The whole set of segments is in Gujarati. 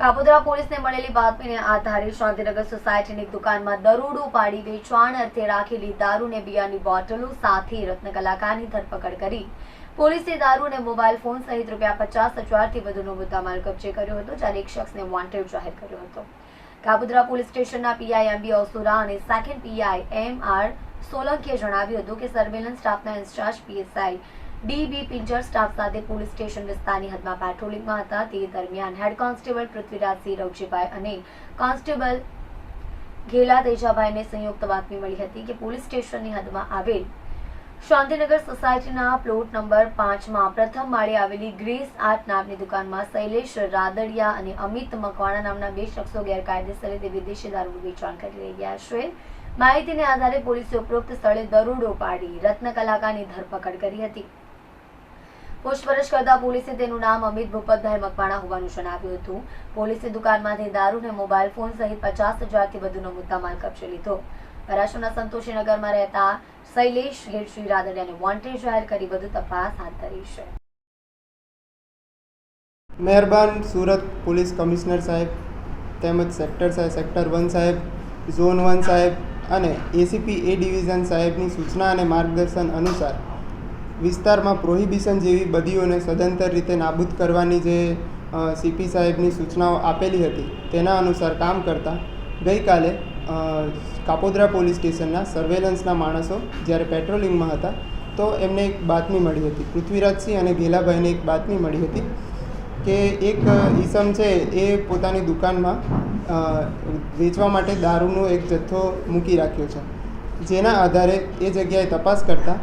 કાપોદ્રા પોલીસને મળેલી બાતમીને આધારે શાંતિનગર સોસાયટીની દુકાનમાં દરોડો પાડી વેચાણ અર્થે રાખેલી દારૂને બિયાની બોટલો સાથે રત્ન ધરપકડ કરી. પોલીસે દારૂ મોબાઈલ ફોન સહિત રૂપિયા પચાસ હજારથી વધુનો મુદ્દામાલ કબજે કર્યો હતો, જ્યારે એક શખ્સને વોન્ટેડ જાહેર કર્યો હતો. કાપોદરા પોલીસ સ્ટેશનના પીઆઈ એમ બી ઓસુરા અને સેકન્ડ પીઆઈ એમ આર સોલંકીએ જણાવ્યું હતું કે સર્વેલન્સ સ્ટાફના in charge PSI D B Pinjar staff સાથે પોલીસ સ્ટેશન વિસ્તારની હદમાં પેટ્રોલિંગમાં હતા. તે દરમિયાન હેડ કોન્સ્ટેબલ પૃથ્વીરાજસિંહ રવજીભાઈ અને કોન્સ્ટેબલ ઘેલા તેજાભાઈને સંયુક્ત બાતમી મળી હતી કે પોલીસ સ્ટેશનની હદમાં આવેલ શાંતિનગર સોસાયટીના પ્લોટ નંબર પાંચમાં પ્રથમ માળે આવેલી ગ્રેસ આર્ટ નામની દુકાનમાં શૈલેષ રાદડિયા અને અમિત મકવાણા નામના બે શખ્સો ગેરકાયદેસર રીતે વિદેશી દારૂનું વેચાણ કરી રહ્યા છે. માહિતીને આધારે પોલીસે ઉપરોક્ત સ્થળે દરોડો પાડી રત્ન કલાકારની ધરપકડ કરી હતી. પૂછપરછ કરતા પોલીસે તેનું નામ અમિત ભૂપતભાઈ મકવાણા હોવાનું જણાવ્યું હતું. પોલીસે દુકાનમાંથી દારૂ અને મોબાઈલ ફોન સહિત પચાસ હજારથી વધુનો મુદ્દામાલ કબજે લીધો. વરાછાના સંતોષીનગરમાં રહેતા શૈલેષ હેડશ્રી રાદડિયાને વોન્ટેડ જાહેર કરી વધુ તપાસ હાથ ધરી છે. મહેરબાન સુરત પોલીસ કમિશનર સાહેબ, તેમજ સેક્ટર સાહેબ, સેક્ટર વન સાહેબ, ઝોન વન સાહેબ અને એસીપી એ ડિવિઝન સાહેબની સૂચના અને માર્ગદર્શન અનુસાર વિસ્તારમાં પ્રોહિબિશન જેવી બદીઓને સદંતર રીતે નાબૂદ કરવાની જે સીપી સાહેબની સૂચનાઓ આપેલી હતી, તેના અનુસાર કામ કરતાં ગઈકાલે કાપોદ્રા પોલીસ સ્ટેશનના સર્વેલન્સના માણસો જ્યારે પેટ્રોલિંગમાં હતા, તો એમને એક બાતમી મળી હતી. પૃથ્વીરાજસિંહ અને ઘેલાભાઈને એક બાતમી મળી હતી કે એક ઈસમ છે એ પોતાની દુકાનમાં વેચવા માટે દારૂનો એક જથ્થો મૂકી રાખ્યો છે. જેના આધારે એ જગ્યાએ તપાસ કરતાં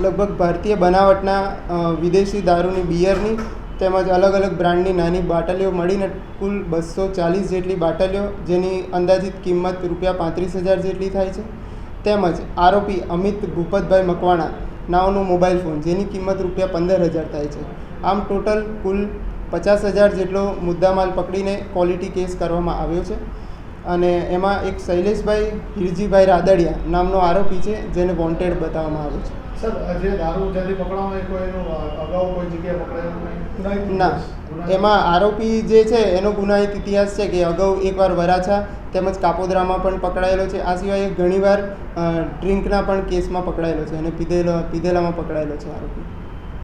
લગભગ ભારતીય બનાવટના વિદેશી દારૂની બિયરની તેમજ અલગ અલગ બ્રાન્ડની નાની બાટલીઓ મળીને કુલ બસો ચાલીસ જેટલી બાટલીઓ, જેની અંદાજિત કિંમત રૂપિયા પાંત્રીસ હજાર જેટલી થાય છે. તેમજ આરોપી અમિત ભૂપતભાઈ મકવાણા નાઓનો મોબાઈલ ફોન, જેની કિંમત રૂપિયા પંદર હજાર થાય છે. આમ ટોટલ કુલ પચાસ હજાર જેટલો મુદ્દામાલ પકડીને ક્વોલિટી કેસ કરવામાં આવ્યો છે. અને એમાં એક શૈલેષભાઈ, હિરજીભાઈ રાદડિયા નામનો આરોપી છે, જેને વોન્ટેડ બતાવવામાં આવ્યો છે. સર જે દારૂ જ્યાંથી પકડાવો એ કોઈ અગાઉ કોઈ જગ્યાએ પકડાયું ના. એમાં આરોપી જે છે એનો ગુનાહિત ઇતિહાસ છે કે અગાઉ એકવાર વરાછા તેમજ કાપોદ્રામાં પણ પકડાયેલો છે. આ સિવાય ઘણીવાર ડ્રિંકના પણ કેસમાં પકડાયેલો છે અને પીધેલો પીધેલામાં પકડાયેલો છે આરોપી.